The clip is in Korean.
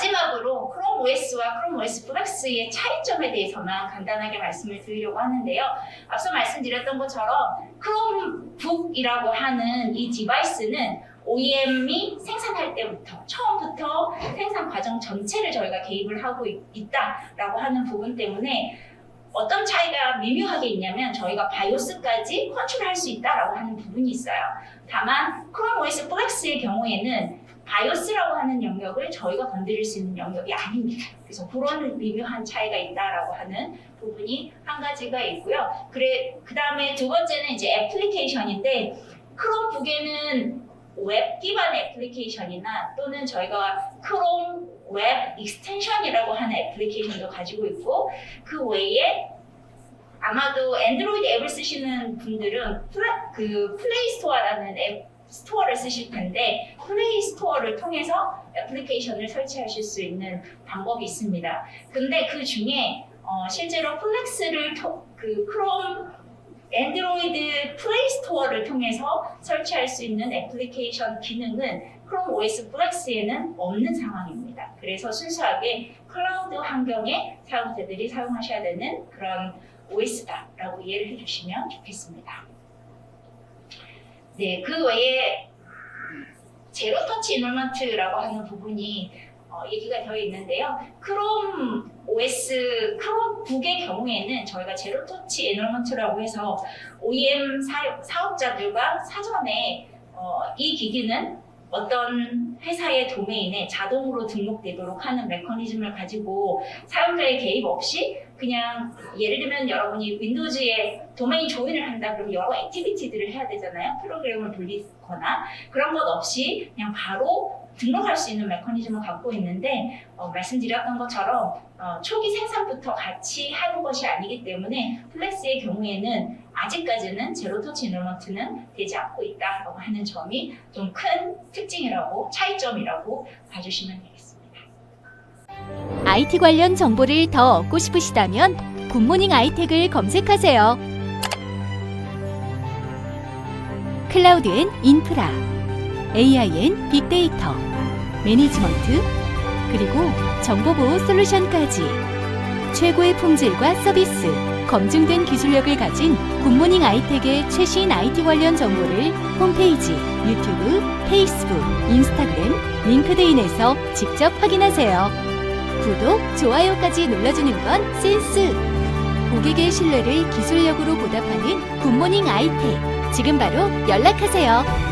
마지막으로 크롬 OS와 크롬 OS 플렉스의 차이점에 대해서만 간단하게 말씀을 드리려고 하는데요. 앞서 말씀드렸던 것처럼 크롬북이라고 하는 이 디바이스는 OEM이 생산할 때부터 처음부터 생산 과정 전체를 저희가 개입을 하고 있다라고 하는 부분 때문에 어떤 차이가 미묘하게 있냐면 저희가 바이오스까지 컨트롤할 수 있다라고 하는 부분이 있어요. 다만 크롬 OS 플렉스의 경우에는 바이오스라고 하는 영역을 저희가 건드릴 수 있는 영역이 아닙니다. 그래서 그런 미묘한 차이가 있다라고 하는 부분이 한 가지가 있고요. 그래 그 다음에 두 번째는 이제 애플리케이션인데 크롬북에는 웹 기반 애플리케이션이나 또는 저희가 크롬 웹 익스텐션이라고 하는 애플리케이션도 가지고 있고 그 외에 아마도 애드로이드 앱을 쓰시는 분들은 플라, 그 플레이 스토어라는 앱 스토어를 쓰실 텐데 플레이 스토어를 통해서 애플리케이션을 설치하실 수 있는 방법이 있습니다. 근데 그 중에 어, 실제로 플렉스를 토, 그 크롬 앤드로이드 플레이 스토어를 통해서 설치할 수 있는 애플리케이션 기능은 크롬 OS 플렉스에는 없는 상황입니다. 그래서 순수하게 클라우드 환경에 사용자들이 사용하셔야 되는 그런 OS다라고 이해를 해주시면 좋겠습니다. 네, 그 외에 제로 터치 인롤먼트라고 하는 부분이 어, 얘기가 되어 있는데요. 크롬 OS, 크롬북의 경우에는 저희가 제로 터치 인롤먼트라고 해서 OEM 사, 사업자들과 사전에 어, 이 기기는 어떤 회사의 도메인에 자동으로 등록되도록 하는 메커니즘을 가지고 사용자의 개입 없이 그냥 예를 들면 여러분이 윈도우즈에 도메인 조인을 한다 그러면 여러 액티비티들을 해야 되잖아요. 프로그램을 돌리거나 그런 것 없이 그냥 바로 등록할 수 있는 메커니즘을 갖고 있는데 어, 말씀드렸던 것처럼 어, 초기 생산부터 같이 하는 것이 아니기 때문에 플렉스의 경우에는 아직까지는 제로 터치 인롤먼트는 되지 않고 있다라고 하는 점이 좀 큰 특징이라고 차이점이라고 봐주시면 되겠습니다. IT 관련 정보를 더 얻고 싶으시다면 굿모닝 아이텍을 검색하세요. 클라우드 앤 인프라, AI 앤 빅데이터, 매니지먼트, 그리고 정보보호 솔루션까지 최고의 품질과 서비스, 검증된 기술력을 가진 굿모닝 아이텍의 최신 IT 관련 정보를 홈페이지, 유튜브, 페이스북, 인스타그램, 링크드인에서 직접 확인하세요. 구독, 좋아요까지 눌러주는 건 센스! 고객의 신뢰를 기술력으로 보답하는 굿모닝 아이텍. 지금 바로 연락하세요.